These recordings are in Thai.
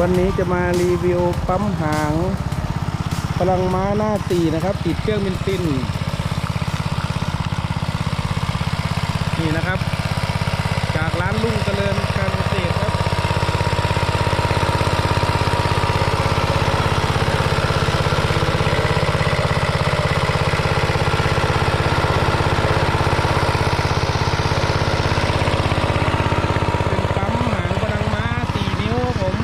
วันนี้จะมารีวิวปั๊มหางพลังม้าหน้าตีนะครับ ติดเครื่องบินซิน นี่นะครับ จากร้านลุงเจริญการเกษตรครับ เป็นปั๊มหางพลังม้า 4 นิ้วครับผม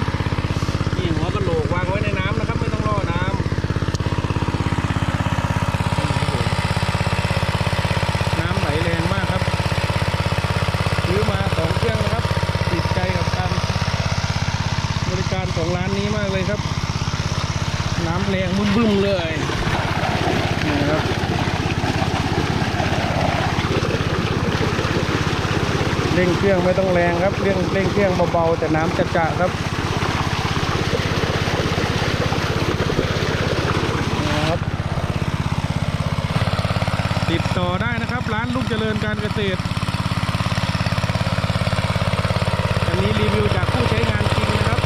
นี่หัวกระโหลกวางไว้ในน้ำนะครับ ไม่ต้องล่อน้ำนี่ครับผมน้ำไหลแรงมากครับซื้อมาสองเครื่องนะครับ ติดใจกับการบริการ ของร้านนี้มากเลยครับ น้ำแรงบึ้มๆเลยนี่นะครับเร่งเครื่องไม่ต้องแรงครับเร่งเร่งเครื่องเบาๆแต่น้ำจะจะครับนะครับ ติดต่อได้นะครับ ร้านลูกเจริญการเกษตร อันนี้รีวิวจากผู้ใช้งานจริงนะครับ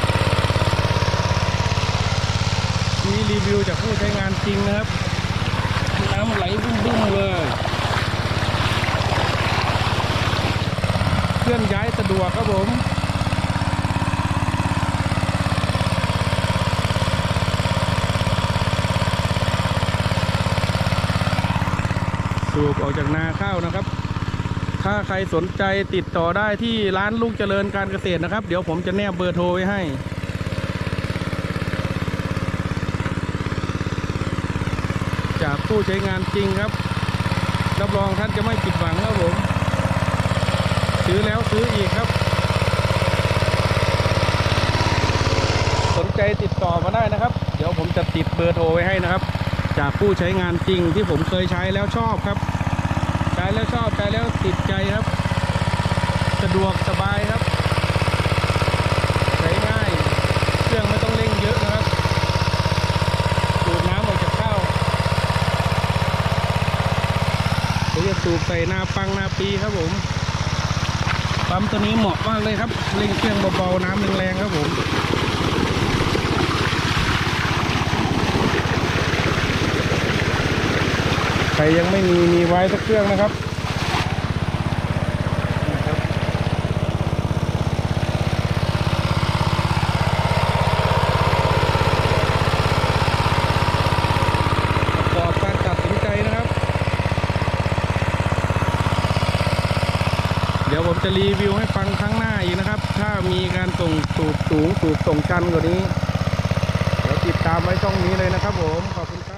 นี่ รีวิวจากผู้ใช้งานจริงนะครับ น้ำไหลบุ้มๆเลย เคลื่อนย้ายสะดวกครับผมสูบออกจากนาข้าวนะครับ ถ้าใครสนใจติดต่อได้ที่ร้านลูกเจริญการเกษตรนะครับ เดี๋ยวผมจะแนบเบอร์โทรไว้ให้ จากผู้ใช้งานจริงครับ รับรองท่านจะไม่ผิดหวังครับผม ซื้อแล้วซื้ออีกครับ สนใจติดต่อมาได้นะครับ เดี๋ยวผมจะติดเบอร์โทรไว้ให้นะครับ จากผู้ใช้งานจริงที่ผมเคยใช้แล้วชอบครับ ใช้แล้วชอบใช้แล้วติดใจครับ สะดวกสบายครับ ใช้ง่าย เครื่องไม่ต้องเร่งเยอะนะครับสูบน้ำออกจากข้าวเดี๋ยวจะสูบใส่นาปังนาปีครับผมปั๊มตัวนี้เหมาะมากเลยครับเร่งเครื่องเบาๆน้ำแรงๆครับผมใครยังไม่มีมีไว้สักเครื่องนะครับประกอบการตัดสินใจนะครับ เดี๋ยวผม จะรีวิวให้ฟังครั้งหน้าอีกนะครับ ถ้ามีการส่งสูบสูงสูบส่งกันกว่านี้ เดี๋ยวติดตามไว้ช่องนี้เลยนะครับผม ขอบคุณครับ